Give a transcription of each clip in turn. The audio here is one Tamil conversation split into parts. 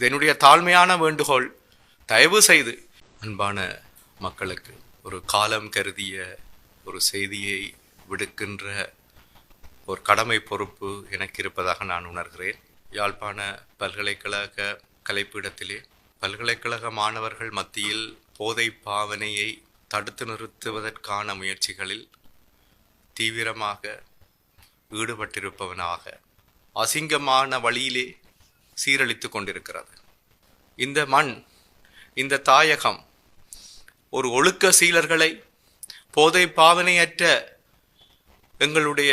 இதனுடைய தாழ்மையான வேண்டுகோள் தயவு செய்து அன்பான மக்களுக்கு ஒரு காலம் கருதிய ஒரு செய்தியை விடுக்கின்ற ஒரு கடமை பொறுப்பு எனக்கு இருப்பதாக நான் உணர்கிறேன். யாழ்ப்பாண பல்கலைக்கழக கலைப்பீடத்திலே பல்கலைக்கழக மாணவர்கள் மத்தியில் போதை பாவனையை தடுத்து நிறுத்துவதற்கான முயற்சிகளில் தீவிரமாக ஈடுபட்டிருப்பவனாக அசிங்கமான வழியிலே சீரழித்து கொண்டிருக்கிறது. இந்த மண் இந்த தாயகம் ஒரு ஒழுக்க சீலர்களை போதை பாவனையற்ற எங்களுடைய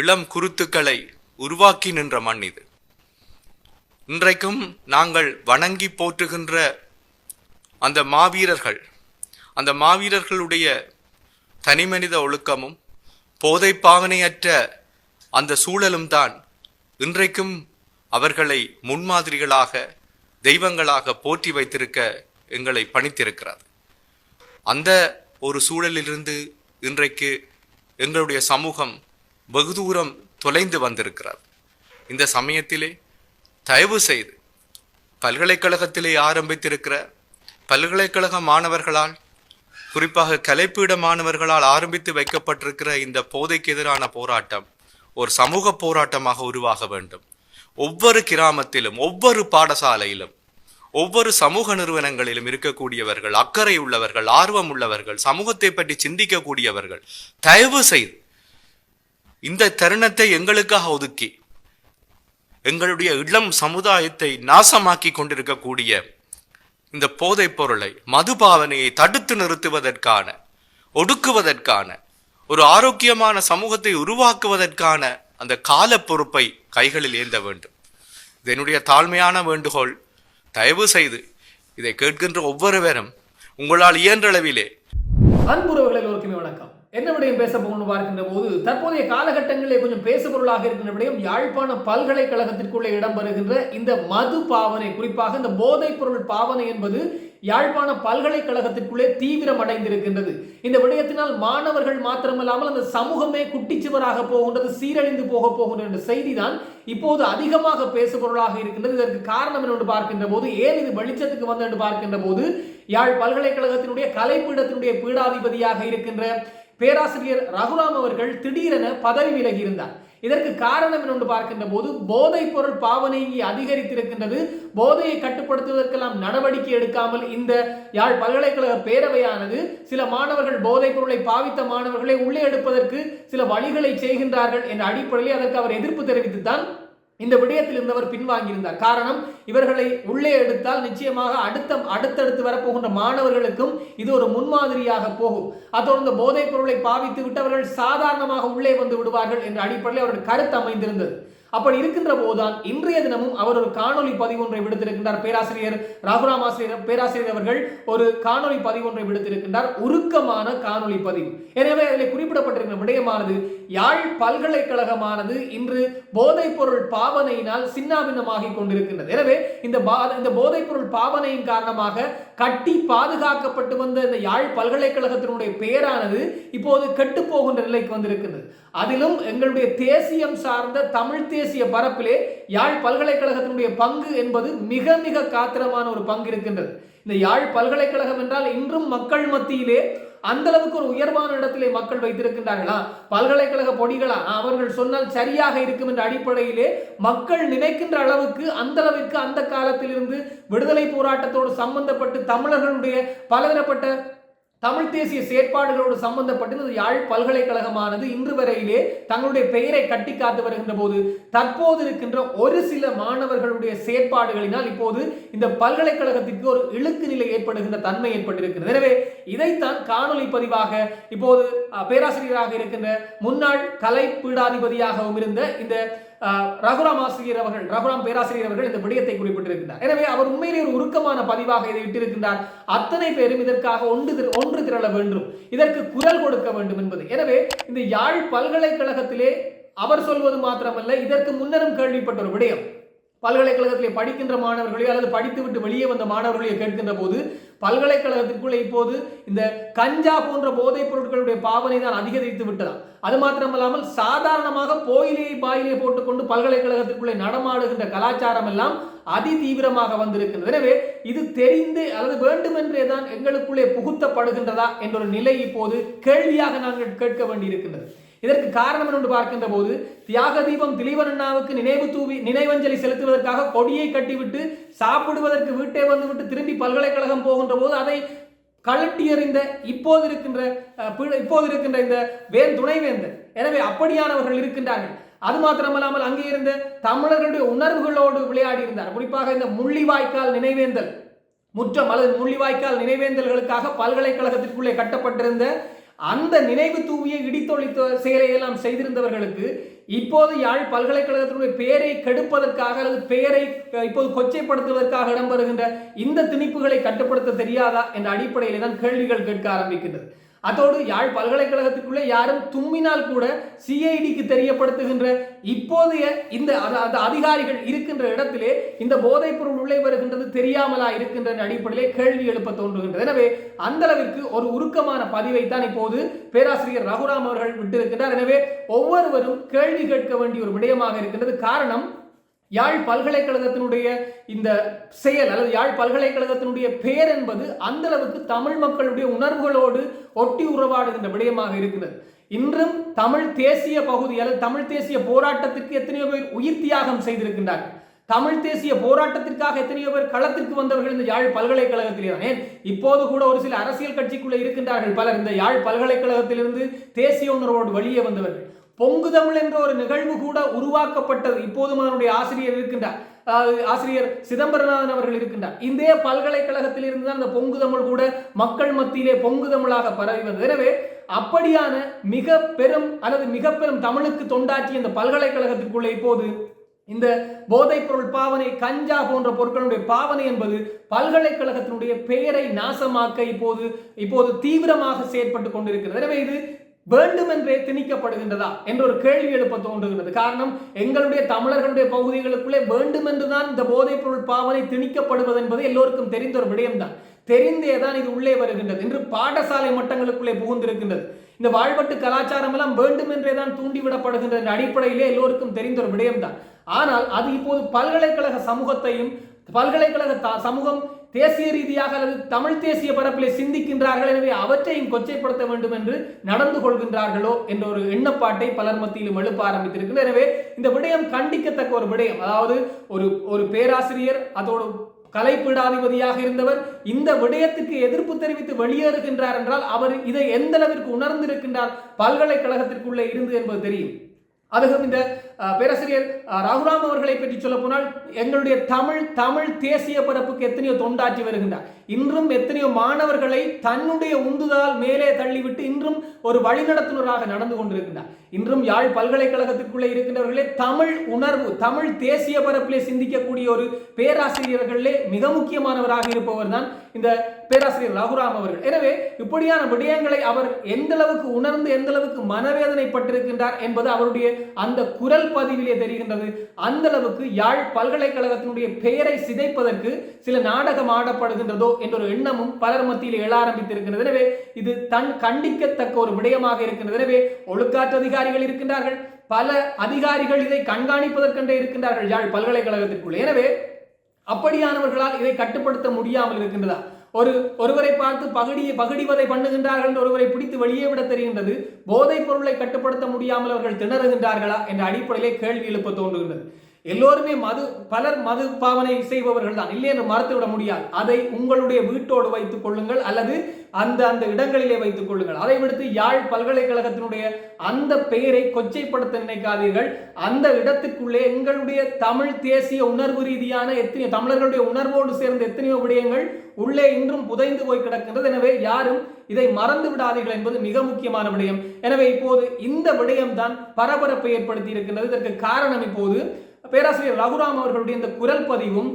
இளம் குருத்துக்களை உருவாக்கி நின்ற மண் இது. இன்றைக்கும் நாங்கள் வணங்கி போற்றுகின்ற அந்த மாவீரர்கள் அந்த மாவீரர்களுடைய தனிமனித ஒழுக்கமும் போதை பாவனையற்ற அந்த சூழலும் தான் இன்றைக்கும் அவர்களை முன்மாதிரிகளாக தெய்வங்களாக போற்றி வைத்திருக்க எங்களை பணித்திருக்கிறது. அந்த ஒரு சூழலிலிருந்து இன்றைக்கு எங்களுடைய சமூகம் வெகு தூரம் தொலைந்து வந்திருக்கிறது. இந்த சமயத்திலே தயவு செய்து பல்கலைக்கழகத்திலே ஆரம்பித்திருக்கிற பல்கலைக்கழக மாணவர்களால் குறிப்பாக கலைப்பீட மாணவர்களால் ஆரம்பித்து வைக்கப்பட்டிருக்கிற இந்த போதைக்கு எதிரான போராட்டம் ஒரு சமூக போராட்டமாக உருவாக வேண்டும். ஒவ்வொரு கிராமத்திலும் ஒவ்வொரு பாடசாலையிலும் ஒவ்வொரு சமூக நிறுவனங்களிலும் இருக்கக்கூடியவர்கள் அக்கறை உள்ளவர்கள் ஆர்வம் உள்ளவர்கள் சமூகத்தை பற்றி சிந்திக்கக்கூடியவர்கள் தயவு செய்து இந்த தருணத்தை எங்களுக்காக ஒதுக்கி எங்களுடைய இளம் சமுதாயத்தை நாசமாக்கி கொண்டிருக்கக்கூடிய இந்த போதைப் பொருளை மதுபாவனையை தடுத்து நிறுத்துவதற்கான ஒடுக்குவதற்கான ஒரு ஆரோக்கியமான சமூகத்தை உருவாக்குவதற்கான அந்த கால பொறுப்பை கைகளில் ஏந்த வேண்டும். இது என்னுடைய தாழ்மையான வேண்டுகோள். தயவு செய்து இதை கேட்கின்ற ஒவ்வொருவரும் உங்களால் இயன்றளவிலே அன்புறவுகள் எல்லோருக்குமே வணக்கம். என்ன விடயம் பேச போகணும்னு பார்க்கின்ற போது தற்போதைய காலகட்டங்களிலே கொஞ்சம் பேசுபொருளாக இருக்கின்ற விடயம் யாழ்ப்பாண பல்கலைக்கழகத்திற்குள்ளே இடம்பெறுகின்ற இந்த மது பாவனை குறிப்பாக இந்த போதைப் பொருள் பாவனை என்பது யாழ்ப்பாண பல்கலைக்கழகத்திற்குள்ளே தீவிரம் அடைந்திருக்கின்றது இந்த விடயத்தினால் மாணவர்கள் மாத்திரமல்லாமல் அந்த சமூகமே குட்டிச்சுவராக போகின்றது சீரழிந்து போக போகின்ற என்ற செய்தி தான் இப்போது அதிகமாக பேசுபொருளாக இருக்கின்றது. இதற்கு காரணம் என்று பார்க்கின்ற போது ஏன் இது வெளிச்சத்துக்கு வந்து என்று பார்க்கின்ற போது யாழ் பல்கலைக்கழகத்தினுடைய கலைப்பீடத்தினுடைய பீடாதிபதியாக இருக்கின்ற பேராசிரியர் ரகுராம் அவர்கள் திடீரென பதவி விலகி இருந்தார். இதற்கு காரணம் என்று பார்க்கின்ற போது போதைப் பொருள் பாவனை இங்கே அதிகரித்திருக்கின்றது. போதையை கட்டுப்படுத்துவதற்கெல்லாம் நடவடிக்கை எடுக்காமல் இந்த யாழ் பல்கலைக்கழக பேரவையானது சில மாணவர்கள் போதைப் பொருளை பாவித்த மாணவர்களை உள்ளே எடுப்பதற்கு சில வழிகளை செய்கின்றார்கள் என்ற அடிப்படையில் அதற்கு அவர் எதிர்ப்பு தெரிவித்துத்தான் இந்த விடயத்தில் இருந்தவர் பின்வாங்கியிருந்தார். காரணம் இவர்களை உள்ளே எடுத்தால் நிச்சயமாக அடுத்த அடுத்தடுத்து வரப்போகின்ற மாணவர்களுக்கும் இது ஒரு முன்மாதிரியாக போகும். அதோடு இந்த போதைப் பொருளை பாவித்து விட்டவர்கள் சாதாரணமாக உள்ளே வந்து விடுவார்கள் என்ற அடிப்படையில் அவருடைய கருத்து அமைந்திருந்தது. அப்படி இருக்கின்ற போதுதான் இன்றைய தினமும் அவர் ஒரு காணொலி பதிவு ஒன்றை விடுத்திருக்கின்றார். பேராசிரியர் ராகுராம் ஆசிரியர் பேராசிரியர் அவர்கள் ஒரு காணொலி பதிவு ஒன்றை விடுத்திருக்கின்றார். உருக்கமான காணொலி பதிவு. எனவே அதில் குறிப்பிடப்பட்டிருக்கிற விடயமானது யாழ் பல்கலைக்கழகமானது இன்று போதைப் பொருள் பாவனையினால் சின்னாபின்னமாகி கொண்டிருக்கின்றது. எனவே இந்த பா- இந்த போதைப் பொருள் பாவனையின் காரணமாக கட்டி பாதுகாக்கப்பட்டு வந்த இந்த யாழ் பல்கலைக்கழகத்தினுடைய பெயரானது இப்போது கெட்டு போகின்ற நிலைக்கு வந்திருக்கிறது அதிலும் எங்களுடைய தேசியம் சார்ந்த தமிழ் தேசிய பரப்பிலே யாழ் பல்கலைக்கழகத்தினுடைய பங்கு என்பது மிக மிக காத்திரமான ஒரு பங்கு இருக்கின்றது. இந்த யாழ் பல்கலைக்கழகம் என்றால் இன்றும் மக்கள் மத்தியிலே அந்த அளவுக்கு ஒரு உயர்வான இடத்திலே மக்கள் வைத்திருக்கின்றார்களா? பல்கலைக்கழக பொடிகளா? அவர்கள் சொன்னால் சரியாக இருக்கும் என்ற அடிப்படையிலே மக்கள் நினைக்கின்ற அளவுக்கு அந்த அளவிற்கு அந்த காலத்திலிருந்து விடுதலை போராட்டத்தோடு சம்பந்தப்பட்டு தமிழர்களுடைய பலதரப்பட்ட தமிழ் தேசிய செயற்பாடுகளோடு சம்பந்தப்பட்டு இந்த யாழ் பல்கலைக்கழகமானது. இன்று வரையிலே தங்களுடைய பெயரை கட்டி காத்து வருகின்ற போது தற்போது இருக்கின்ற ஒரு சில மாணவர்களுடைய செயற்பாடுகளினால் இப்போது இந்த பல்கலைக்கழகத்திற்கு ஒரு இழுக்கு நிலை ஏற்படுகின்ற தன்மை ஏற்பட்டிருக்கிறது. எனவே இதைத்தான் காணொலி பதிவாக இப்போது பேராசிரியராக இருக்கின்ற முன்னாள் கலை பீடாதிபதியாகவும் இருந்த இந்த ரகுராம் ஆசிரியர் அவர்கள் ரகுராம் பேராசிரியர் அவர்கள் இந்த விடயத்தை குறிப்பிட்டிருக்கிறார் எனவே அவர் உண்மையிலே ஒரு உருக்கமான பதிவாக இதை இட்டிருக்கின்றார். அத்தனை பேரும் இதற்காக ஒன்று ஒன்று திரள வேண்டும். இதற்கு குரல் கொடுக்க வேண்டும் என்பது. எனவே இந்த யாழ் பல்கலைக்கழகத்திலே அவர் சொல்வது மாத்திரமல்ல இதற்கு முன்னரும் கேள்விப்பட்ட ஒரு விடயம். பல்கலைக்கழகத்திலே படிக்கின்ற மாணவர்களையோ அல்லது படித்துவிட்டு வெளியே வந்த மாணவர்களையோ கேட்கின்ற போது பல்கலைக்கழகத்திற்குள்ளே இப்போது இந்த கஞ்சா போன்ற போதைப் பொருட்களுடைய பாவனை தான் அதிகரித்து விட்டதாம். அது மாத்திரமல்லாமல் சாதாரணமாக போயிலே பாயிலே போட்டுக்கொண்டு பல்கலைக்கழகத்திற்குள்ளே நடமாடுகின்ற கலாச்சாரம் எல்லாம் அதி தீவிரமாக வந்திருக்கின்றது. எனவே இது தெரிந்து அல்லது வேண்டுமென்றே தான் எங்களுக்குள்ளே புகுத்தப்படுகின்றதா என்ற ஒரு நிலை இப்போது கேள்வியாக நாங்கள் கேட்க வேண்டியிருக்கின்றது. இதற்கு காரணம் என்று பார்க்கின்ற போது தியாக தீபம் திலீவனண்ணாவுக்கு நினைவு தூவி நினைவஞ்சலி செலுத்துவதற்காக கொடியை கட்டிவிட்டு சாப்பிடுவதற்கு வீட்டே வந்துவிட்டு திரும்பி பல்கலைக்கழகம் போகின்ற போது அதை கழட்டி எறிந்த இப்போது இருக்கின்ற இப்போது இருக்கின்ற இந்த வேன் துணைவேந்தர் எனவே அப்படியானவர்கள் இருக்கின்றார்கள். அது மாத்திரமல்லாமல் அங்கே இருந்த தமிழர்களுடைய உணர்வுகளோடு விளையாடி இருந்தார் குறிப்பாக இந்த முள்ளிவாய்க்கால் நினைவேந்தல் முற்றம் அல்லது முள்ளிவாய்க்கால் நினைவேந்தல்களுக்காக பல்கலைக்கழகத்திற்குள்ளே கட்டப்பட்டிருந்த அந்த நினைவு தூவிய இடித்தொழித்த செயலை எல்லாம் செய்திருந்தவர்களுக்கு இப்போது யாழ் பல்கலைக்கழகத்தினுடைய பெயரை கெடுப்பதற்காக அல்லது பெயரை இப்போது கொச்சைப்படுத்துவதற்காக இடம்பெறுகின்ற இந்த திணிப்புகளை கட்டுப்படுத்த தெரியாதா என்ற அடிப்படையில் தான் கேள்விகள் கேட்க ஆரம்பிக்கின்றது. அதோடு யாழ் பல்கலைக்கழகத்துக்குள்ளே யாரும் தும்மினால் கூட சிஐடிக்கு தெரியப்படுத்துகின்ற இப்போதைய இந்த அந்த அதிகாரிகள் இருக்கின்ற இடத்திலே இந்த போதைப் பொருள் உள்ளே வருகின்றது தெரியாமலா இருக்கின்ற அடிப்படையிலே கேள்வி எழுப்ப தோன்றுகின்றது. எனவே அந்த அளவிற்கு ஒரு உருக்கமான பதிவை தான் இப்போது பேராசிரியர் ரகுராம் அவர்கள் விட்டிருக்கின்றார். எனவே ஒவ்வொருவரும் கேள்வி கேட்க வேண்டிய ஒரு விடயமாக இருக்கின்றது. காரணம் யாழ் பல்கலைக்கழகத்தினுடைய இந்த செயல் அல்லது யாழ் பல்கலைக்கழகத்தினுடைய பெயர் என்பது அந்த அளவுக்கு தமிழ் மக்களுடைய உணர்வுகளோடு ஒட்டி உறவாடுகின்ற விடயமாக இருக்கிறது. இன்றும் தமிழ் தேசிய பகுதி அல்லது தமிழ் தேசிய போராட்டத்திற்கு எத்தனையோ பேர் உயிர் தியாகம் செய்திருக்கின்றார்கள். தமிழ் தேசிய போராட்டத்திற்காக எத்தனையோ பேர் களத்திற்கு வந்தவர்கள் இந்த யாழ் பல்கலைக்கழகத்திலே இப்போது கூட ஒரு சில அரசியல் கட்சிக்குள்ளே இருக்கின்றார்கள் பலர். இந்த யாழ் பல்கலைக்கழகத்திலிருந்து தேசிய உணர்வோடு வெளியே வந்தவர்கள். பொங்கு தமிழ் என்ற ஒரு நிகழ்வு கூட உருவாக்கப்பட்டது. இப்போதும் அதனுடைய ஆசிரியர் இருக்கின்றார். ஆசிரியர் சிதம்பரநாதன் அவர்கள் இருக்கின்றார். இந்திய பல்கலைக்கழகத்தில் இருந்து தான் அந்த பொங்கு தமிழ் கூட மக்கள் மத்தியிலே பொங்கு தமிழாக பரவி வந்தது எனவே அப்படியான மிக பெரும் அல்லது மிக பெரும் தமிழுக்கு தொண்டாற்றிய இந்த பல்கலைக்கழகத்திற்குள்ளே இப்போது இந்த போதைப் பொருள் பாவனை கஞ்சா போன்ற பொருட்களுடைய பாவனை என்பது பல்கலைக்கழகத்தினுடைய பெயரை நாசமாக்க இப்போது இப்போது தீவிரமாக செயற்பட்டு கொண்டிருக்கிறது. எனவே இது வேண்டுமென்றே திணிக்கப்படுகின்றதா என்ற ஒரு கேள்வி எழுப்ப தோன்றுகிறது காரணம் எங்களுடைய தமிழர்களுடைய பகுதிகளுக்குள்ளே வேண்டுமென்றுதான் இந்த போதைப் பொருள் பாவனை திணிக்கப்படுவது என்பது எல்லோருக்கும் தெரிந்த ஒரு விடயம்தான். தெரிந்தே தான் இது உள்ளே வருகின்றது. இன்று பாடசாலை மட்டங்களுக்குள்ளே புகுந்திருக்கின்றது. இந்த வாழ்வட்டு கலாச்சாரம் எல்லாம் வேண்டுமென்றே தான் தூண்டிவிடப்படுகின்ற அடிப்படையிலே எல்லோருக்கும் தெரிந்த ஒரு விடயம்தான். ஆனால் அது இப்போது பல்கலைக்கழக சமூகத்தையும் பல்கலைக்கழக சமூகம் தேசிய ரீதியாக அல்லது தமிழ் தேசிய பரப்பிலே சிந்திக்கின்றார்கள். எனவே அவற்றையும் கொச்சைப்படுத்த வேண்டும் என்று நடந்து கொள்கின்றார்களோ என்ற ஒரு எண்ணப்பாட்டை பலர் மத்தியிலும் எழுப்ப ஆரம்பித்திருக்கிறது எனவே இந்த விடயம் கண்டிக்கத்தக்க ஒரு விடயம். அதாவது ஒரு ஒரு பேராசிரியர் அதோடு கலைப்பீடாதிபதியாக இருந்தவர் இந்த விடயத்துக்கு எதிர்ப்பு தெரிவித்து வெளியேறுகின்றார் என்றால் அவர் இதை எந்த அளவிற்கு உணர்ந்திருக்கின்றார் பல்கலைக்கழகத்திற்குள்ளே இருந்து என்பது தெரியும். அதுவும் இந்த பேராசிரியர் ரகுராம் அவர்களை பற்றி சொல்ல போனால் எங்களுடைய தமிழ் தமிழ் தேசிய பரப்புக்கு எத்தனையோ தொண்டாற்றி வருகின்றார். இன்றும் எத்தனையோ மாணவர்களை தன்னுடைய உந்துதலால் மேலே தள்ளிவிட்டு இன்றும் ஒரு வழிநடத்துனராக நடந்து கொண்டிருக்கின்றார். இன்றும் யாழ் பல்கலைக்கழகத்திற்குள்ளே இருக்கின்றவர்களே தமிழ் உணர்வு தமிழ் தேசிய பரப்பிலே சிந்திக்கக்கூடிய ஒரு பேராசிரியர்களே மிக முக்கியமானவராக இருப்பவர் தான் இந்த பேராசிரியர் ரகுராம் அவர்கள். எனவே இப்படியான விடயங்களை அவர் எந்த அளவுக்கு உணர்ந்து எந்த அளவுக்கு மனவேதனைப்பட்டிருக்கின்றார் என்பது அவருடைய அந்த குரல் பதிவிலே தெரிகின்றது. அந்த அளவுக்கு யாழ் பல்கலைக்கழகத்தினுடைய பெயரை சிதைப்பதற்கு சில நாடகம் ஆடப்படுகின்றதோ என்ற ஒரு எண்ணமும் பலர் மத்தியில் எழ ஆரம்பித்திருக்கிறது எனவே இது தன் கண்டிக்கத்தக்க ஒரு விடயமாக இருக்கின்றது. எனவே ஒழுக்காற்று அதிகாரிகள் இருக்கின்றார்கள். பல அதிகாரிகள் இதை கண்காணிப்பதற்கென்றே இருக்கின்றார்கள் யாழ் பல்கலைக்கழகத்திற்குள் எனவே அப்படியானவர்களால் இதை கட்டுப்படுத்த முடியாமல் இருக்கின்றதா? ஒரு ஒருவரை பார்த்து பகடியை பகடிவதை பண்ணுகின்றார்கள் என்று ஒருவரை பிடித்து வெளியே விட தெரிகின்றது. போதைப் பொருளை கட்டுப்படுத்த முடியாமல் அவர்கள் திணறுகின்றார்களா என்ற அடிப்படையிலே கேள்வி எழுப்ப தோன்றுகின்றது. எல்லோருமே மது பலர் மது பாவனை செய்பவர்கள் தான் இல்லை என்று மறுத்துவிட முடியாது. அதை உங்களுடைய வீட்டோடு வைத்துக் கொள்ளுங்கள் அல்லது அந்த அந்த இடங்களிலே வைத்துக் கொள்ளுங்கள். அதை விடுத்து யாழ் பல்கலைக்கழகத்தினுடைய அந்த பெயரை கொச்சைப்படுத்த நினைக்காதீர்கள். அந்த இடத்துக்குள்ளே எங்களுடைய தமிழ் தேசிய உணர்வு ரீதியான எத்தனையோ தமிழர்களுடைய உணர்வோடு சேர்ந்த எத்தனையோ விடயங்கள் உள்ளே இன்றும் புதைந்து போய் கிடக்கின்றது. எனவே யாரும் இதை மறந்து விடாதீர்கள் என்பது மிக முக்கியமான விடயம். எனவே இப்போது இந்த விடயம்தான் பரபரப்பை ஏற்படுத்தி இருக்கின்றது இதற்கு காரணம் இப்போது பேராசிரியர் ரகுராம் அவர்களுடைய இந்த குரல் பதிவும்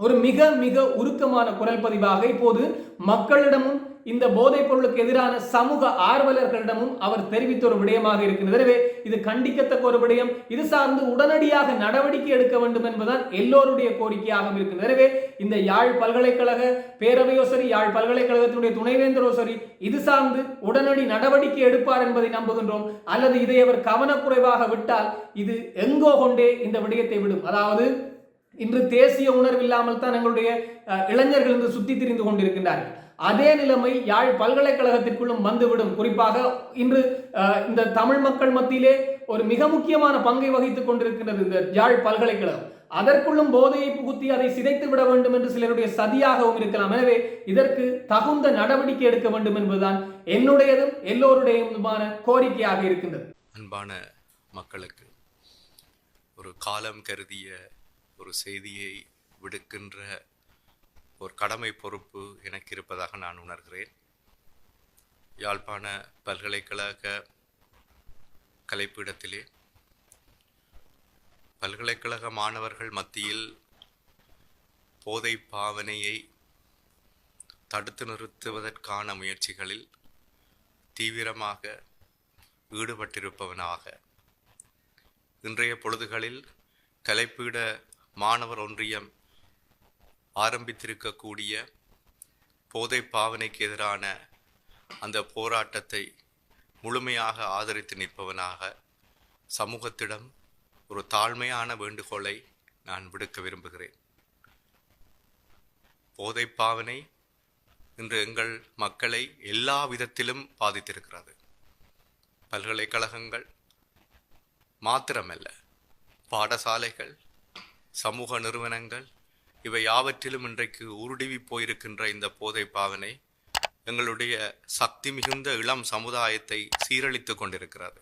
ஒரு மிக மிக உருக்கமான குரல் பதிவாக இப்போது மக்களிடமும் இந்த போதைப் பொருளுக்கு எதிரான சமூக ஆர்வலர்களிடமும் அவர் தெரிவித்த ஒரு விடயமாக இருக்கின்றது எனவே இது கண்டிக்கத்தக்க ஒரு விடயம். இது சார்ந்து உடனடியாக நடவடிக்கை எடுக்க வேண்டும் என்பதுதான் எல்லோருடைய கோரிக்கையாக இருக்கின்றது எனவே இந்த யாழ் பல்கலைக்கழக பேரவையோ சரி யாழ் பல்கலைக்கழகத்தினுடைய துணைவேந்தரோ சரி இது சார்ந்து உடனடி நடவடிக்கை எடுப்பார் என்பதை நம்புகின்றோம். அல்லது இதை அவர் கவனக்குறைவாக விட்டால் இது எங்கோ கொண்டே இந்த விடயத்தை விடும். அதாவது இன்று தேசிய உணர்வில்லாமல் தான் எங்களுடைய இளைஞர்கள் இன்று சுத்தி திரிந்து கொண்டிருக்கின்றார்கள். அதே நிலைமை யாழ் பல்கலைக்கழகத்திற்குள்ளும் வந்துவிடும். குறிப்பாக இன்று இந்த தமிழ் மக்கள் மத்தியிலே ஒரு மிக முக்கியமான பங்கை வகித்துக் கொண்டிருக்கின்றது இந்த யாழ் பல்கலைக்கழகம். அதற்குள்ளும் போதையை புகுத்தி அதை சிதைத்து விட வேண்டும் என்று சிலருடைய சதியாகவும் இருக்கலாம். எனவே இதற்கு தகுந்த நடவடிக்கை எடுக்க வேண்டும் என்பதுதான் என்னுடையதும் எல்லோருடையதுமான கோரிக்கையாக இருக்கின்றது. அன்பான மக்களுக்கு ஒரு காலம் கருதிய ஒரு செய்தியை விடுக்கின்ற ஒரு கடமை பொறுப்பு எனக்கு இருப்பதாக நான் உணர்கிறேன். யாழ்ப்பாண பல்கலைக்கழக கலைப்பீடத்திலே பல்கலைக்கழக மாணவர்கள் மத்தியில் போதை பாவனையை தடுத்து நிறுத்துவதற்கான முயற்சிகளில் தீவிரமாக ஈடுபட்டிருப்பவனாக. இன்றைய பொழுதுகளில் கலைப்பீட மாணவர் ஒன்றியம் ஆரம்பித்திருக்கக்கூடிய போதை பாவனைக்கு எதிரான அந்த போராட்டத்தை முழுமையாக ஆதரித்து நிற்பவனாக சமூகத்திடம் ஒரு தாழ்மையான வேண்டுகோளை நான் விடுக்க விரும்புகிறேன். போதை பாவனை இன்று எங்கள் மக்களை எல்லா விதத்திலும் பாதித்திருக்கிறது. பல்கலைக்கழகங்கள் மாத்திரமல்ல பாடசாலைகள் சமூக நிறுவனங்கள் இவை யாவற்றிலும் இன்றைக்கு உருடுவி போயிருக்கின்ற இந்த போதை பாவனை எங்களுடைய சக்தி மிகுந்த இளம் சமுதாயத்தை சீரழித்து கொண்டிருக்கிறது.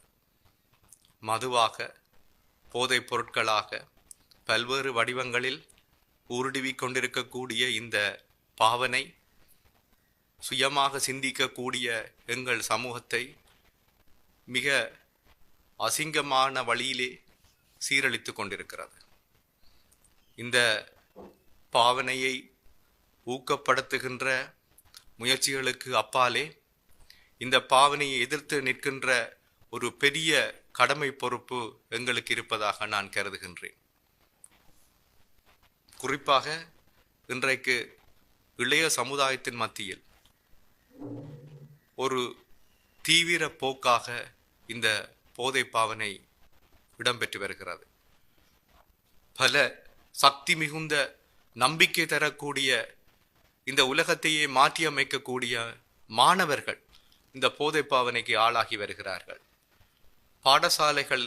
மதுவாக போதைப் பொருட்களாக பல்வேறு வடிவங்களில் உருடுவி கொண்டிருக்கக்கூடிய இந்த பாவனை சுயமாக சிந்திக்கக்கூடிய எங்கள் சமூகத்தை மிக அசிங்கமான வழியிலே சீரழித்து கொண்டிருக்கிறது. இந்த பாவனையை ஊக்கப்படுத்துகின்ற முயற்சிகளுக்கு அப்பாலே இந்த பாவனையை எதிர்த்து நிற்கின்ற ஒரு பெரிய கடமை பொறுப்பு எங்களுக்கு இருப்பதாக நான் கருதுகின்றேன். குறிப்பாக இன்றைக்கு இளைய சமுதாயத்தின் மத்தியில் ஒரு தீவிர போக்காக இந்த போதை பாவனை இடம்பெற்று வருகிறது. பல சக்தி மிகுந்த நம்பிக்கை தரக்கூடிய இந்த உலகத்தையே மாற்றியமைக்கக்கூடிய மாணவர்கள் இந்த போதை பாவனைக்கு ஆளாகி வருகிறார்கள். பாடசாலைகள்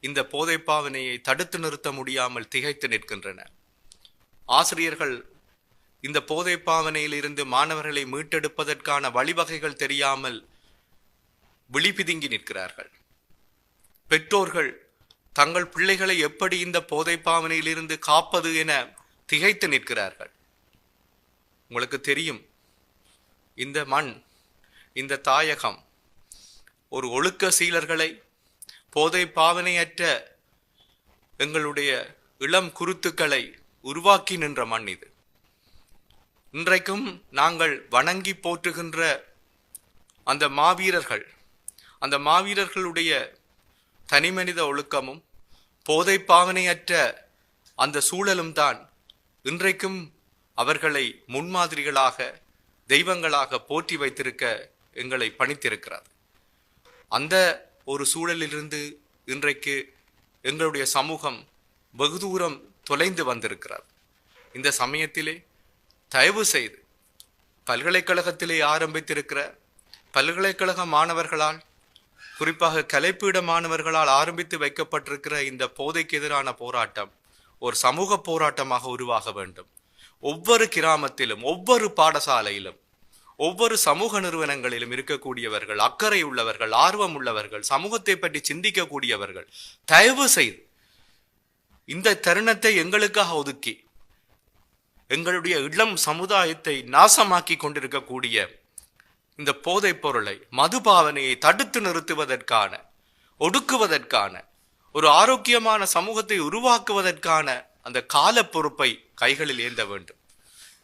இந்த போதை பாவனையை தடுத்து நிறுத்த முடியாமல் திகைத்து நிற்கின்றன. ஆசிரியர்கள் இந்த போதை பாவனையில் இருந்து மாணவர்களை மீட்டெடுப்பதற்கான வழிவகைகள் தெரியாமல் விழிபிதுங்கி நிற்கிறார்கள். பெற்றோர்கள் தங்கள் பிள்ளைகளை எப்படி இந்த போதை பாவனையிலிருந்து காப்பது என திகைத்து நிற்கிறார்கள். உங்களுக்கு தெரியும் இந்த மண் இந்த தாயகம் ஒரு ஒழுக்க சீலர்களை போதை பாவனையற்ற எங்களுடைய இளம் குருத்துக்களை உருவாக்கி நின்ற மண் இது. இன்றைக்கும் நாங்கள் வணங்கி போற்றுகின்ற அந்த மாவீரர்கள் அந்த மாவீரர்களுடைய தனிமனித ஒழுக்கமும் போதை பாவனையற்ற அந்த சூழலும் தான் இன்றைக்கும் அவர்களை முன்மாதிரிகளாக தெய்வங்களாக போற்றி வைத்திருக்க எங்களை பணித்திருக்கிறது. அந்த ஒரு சூழலிலிருந்து இன்றைக்கு எங்களுடைய சமூகம் வெகு தூரம் தொலைந்து வந்திருக்கிறது. இந்த சமயத்திலே தயவு செய்து பல்கலைக்கழகத்திலே ஆரம்பித்திருக்கிற பல்கலைக்கழக மாணவர்களால் குறிப்பாக கலைப்பீட மாணவர்களால் ஆரம்பித்து வைக்கப்பட்டிருக்கிற இந்த போதைக்கு எதிரான போராட்டம் ஒரு சமூக போராட்டமாக உருவாக வேண்டும். ஒவ்வொரு கிராமத்திலும் ஒவ்வொரு பாடசாலையிலும் ஒவ்வொரு சமூக நிறுவனங்களிலும் இருக்கக்கூடியவர்கள் அக்கறை உள்ளவர்கள் ஆர்வம் உள்ளவர்கள் சமூகத்தை பற்றி சிந்திக்கக்கூடியவர்கள் தயவு செய்து இந்த தருணத்தை எங்களுக்காக ஒதுக்கி எங்களுடைய இளம் சமுதாயத்தை நாசமாக்கி கொண்டிருக்கக்கூடிய இந்த போதைப் பொருளை மதுபாவனையை தடுத்து நிறுத்துவதற்கான ஒடுக்குவதற்கான ஒரு ஆரோக்கியமான சமூகத்தை உருவாக்குவதற்கான அந்த கால பொறுப்பை கைகளில் ஏந்த வேண்டும்.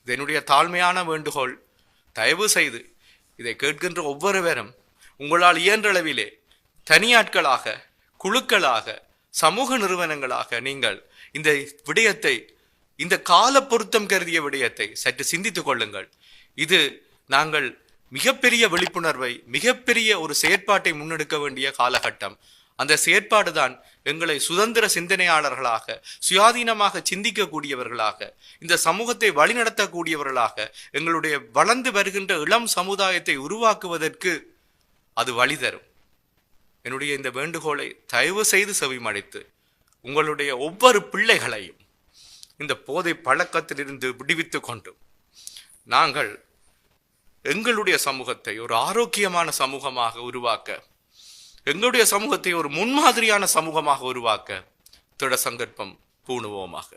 இது என்னுடைய தாழ்மையான வேண்டுகோள். தயவு செய்து இதை கேட்கின்ற ஒவ்வொருவரும் உங்களால் இயன்றளவிலே தனியாட்களாக குழுக்களாக சமூக நிறுவனங்களாக நீங்கள் இந்த விடயத்தை இந்த கால பொருத்தம் கருதிய விடயத்தை சற்று சிந்தித்துக் கொள்ளுங்கள். இது நாங்கள் மிகப்பெரிய விழிப்புணர்வை மிகப்பெரிய ஒரு செயற்பாட்டை முன்னெடுக்க வேண்டிய காலகட்டம். அந்த செயற்பாடு தான் எங்களை சுதந்திர சிந்தனையாளர்களாக சுயாதீனமாக சிந்திக்கக்கூடியவர்களாக இந்த சமூகத்தை வழிநடத்தக்கூடியவர்களாக எங்களுடைய வளர்ந்து வருகின்ற இளம் சமுதாயத்தை உருவாக்குவதற்கு அது வழி தரும். என்னுடைய இந்த வேண்டுகோளை தயவு செய்து செவிமடைத்து உங்களுடைய ஒவ்வொரு பிள்ளைகளையும் இந்த போதை பழக்கத்திலிருந்து விடுவித்து கொண்டு நாங்கள் எங்களுடைய சமூகத்தை ஒரு ஆரோக்கியமான சமூகமாக உருவாக்க எங்களுடைய சமூகத்தை ஒரு முன்மாதிரியான சமூகமாக உருவாக்க திட சங்கற்பம் பூணுவோமாக.